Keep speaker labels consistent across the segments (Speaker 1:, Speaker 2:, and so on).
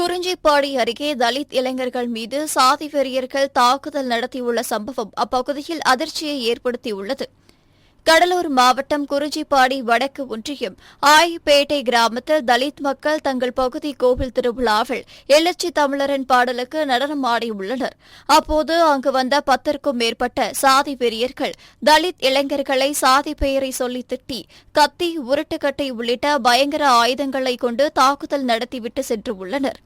Speaker 1: குறிஞ்சிப்பாடி அருகே தலித் இளைஞர்கள் மீது சாதி வெறியர்கள் தாக்குதல் நடத்தியுள்ள சம்பவம் அப்பகுதியில் அதிர்ச்சியை ஏற்படுத்தியுள்ளது. கடலூர் மாவட்டம் குறிஞ்சிப்பாடி வடக்கு ஒன்றியம் ஆயிப்பேட்டை கிராமத்தில் தலித் மக்கள் தங்கள் பகுதி கோவில் திருவிழாவில் எழுச்சி தமிழரின் பாடலுக்கு நடனம் ஆடியுள்ளனர் அப்போது அங்கு வந்த பத்திற்கும் மேற்பட்ட சாதி பெரியர்கள் தலித் இளைஞர்களை சாதி பெயரை சொல்லி திட்டி கத்தி உருட்டுக்கட்டை உள்ளிட்ட பயங்கர ஆயுதங்களை கொண்டு தாக்குதல் நடத்திவிட்டு சென்று உள்ளனர்.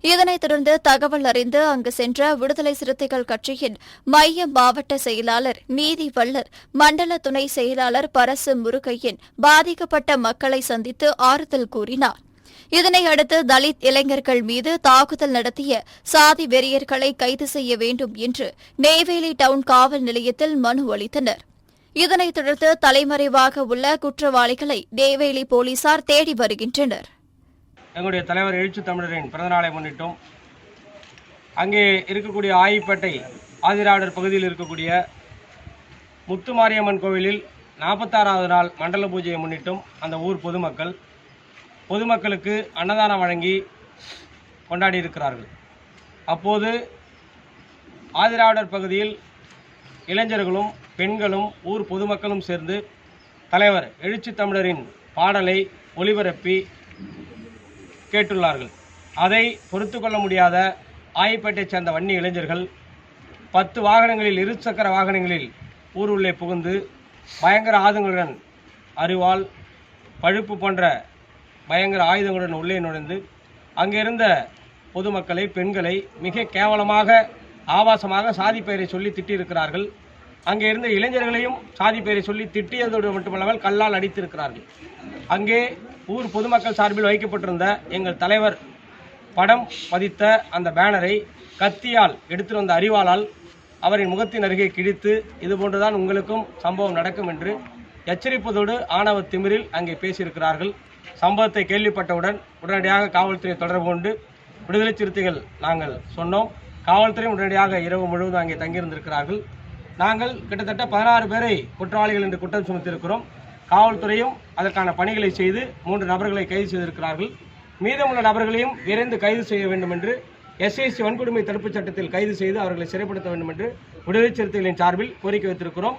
Speaker 1: இதனைத் தொடர்ந்து தகவல் அறிந்து அங்கு சென்ற விடுதலை சிறுத்தைகள் கட்சியின் மைய மாவட்ட செயலாளர் நீதி வல்லர் மண்டல துணை செயலாளர் பரசு முருகையன் பாதிக்கப்பட்ட மக்களை சந்தித்து ஆறுதல் கூறினார். இதனையடுத்து தலித் இளைஞர்கள் மீது தாக்குதல் நடத்திய சாதி வெறியர்களை கைது செய்ய வேண்டும் என்று நெய்வேலி டவுன் காவல் நிலையத்தில் மனு அளித்தனர். இதனைத் தொடர்ந்து தலைமறைவாக உள்ள குற்றவாளிகளை நெய்வேலி போலீசார் தேடி வருகின்றனர்.
Speaker 2: எங்களுடைய தலைவர் எழுச்சி தமிழரின் பிறந்தநாளை முன்னிட்டும் அங்கே இருக்கக்கூடிய ஆயிப்பேட்டை ஆதிராடர் பகுதியில் இருக்கக்கூடிய முத்துமாரியம்மன் கோவிலில் நாற்பத்தாறாவது நாள் மண்டல பூஜையை முன்னிட்டும் அந்த ஊர் பொதுமக்கள் பொதுமக்களுக்கு அன்னதானம் வழங்கி கொண்டாடி இருக்கிறார்கள். அப்போது ஆதிராவிடர் பகுதியில் இளைஞர்களும் பெண்களும் ஊர் பொதுமக்களும் சேர்ந்து தலைவர் எழுச்சி தமிழரின் பாடலை ஒளிபரப்பி கேட்டுள்ளார்கள். அதை பொறுத்து கொள்ள முடியாத ஆயிப்பேட்டைச் சேர்ந்த வன்னி இளைஞர்கள் பத்து வாகனங்களில் இருசக்கர வாகனங்களில் ஊர் உள்ளே புகுந்து பயங்கர ஆயுதங்களுடன் அரிவாள் பழுப்பு போன்ற பயங்கர ஆயுதங்களுடன் உள்ளே நுழைந்து அங்கிருந்த பொதுமக்களை பெண்களை மிக கேவலமாக ஆபாசமாக சாதி பெயரை சொல்லி திட்டியிருக்கிறார்கள். அங்கே இருந்த இளைஞர்களையும் சாதி பெயரை சொல்லி திட்டியதோடு மட்டுமல்லாமல் கல்லால் அடித்திருக்கிறார்கள். அங்கே ஊர் பொதுமக்கள் சார்பில் வைக்கப்பட்டிருந்த எங்கள் தலைவர் படம் பதித்த அந்த பேனரை கத்தியால் எடுத்துட்டு வந்த அறிவாளால் அவரின் முகத்தின் அருகே கிழித்து இதுபோன்றுதான் உங்களுக்கும் சம்பவம் நடக்கும் என்று எச்சரிப்பதோடு ஆணவ திமிரில் அங்கே பேசியிருக்கிறார்கள். சம்பவத்தை கேள்விப்பட்டவுடன் உடனடியாக காவல்துறை தொடர்பு கொண்டு விடுதலை சிறுத்தைகள் நாங்கள் சொன்னோம். காவல்துறையும் உடனடியாக இரவு முழுவதும் அங்கே தங்கியிருந்திருக்கிறார்கள். நாங்கள் கிட்டத்தட்ட பதினாறு பேரை குற்றவாளிகள் என்று குற்றம் சுமத்தியிருக்கிறோம் காவல்துறையும் அதற்கான பணிகளை செய்து மூன்று நபர்களை கைது செய்திருக்கிறார்கள். மீதமுள்ள நபர்களையும் விரைந்து கைது செய்ய வேண்டும் என்று எஸ்ஐசி வன்கொடுமை தடுப்புச் சட்டத்தில் கைது செய்து அவர்களை சிறைப்படுத்த வேண்டும் என்று விடுதலை சிறுத்தைகளின் சார்பில் கோரிக்கை வைத்திருக்கிறோம்.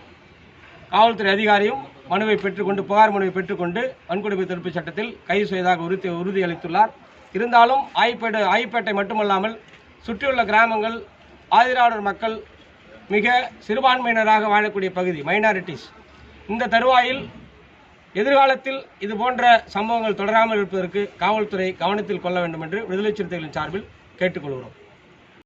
Speaker 2: காவல்துறை அதிகாரியும் மனுவை பெற்றுக்கொண்டு புகார் மனுவை பெற்றுக்கொண்டு வன்கொடுமை தடுப்புச் சட்டத்தில் கைது செய்ததாக உறுதி உறுதியளித்துள்ளார். இருந்தாலும் ஆயிப்பேட்டை ஆய்ப்பேட்டை மட்டுமல்லாமல் சுற்றியுள்ள கிராமங்கள் ஆதிராடர் மக்கள் மிக சிறுபான்மையினராக வாழக்கூடிய பகுதி மைனாரிட்டிஸ் இந்த தருவாயில் எதிர்காலத்தில் இது போன்ற சம்பவங்கள் தொடராமல் இருப்பதற்கு காவல்துறை கவனத்தில் கொள்ள வேண்டும் என்று விடுதலை சிறுத்தைகளின் சார்பில் கேட்டுக்கொள்கிறோம்.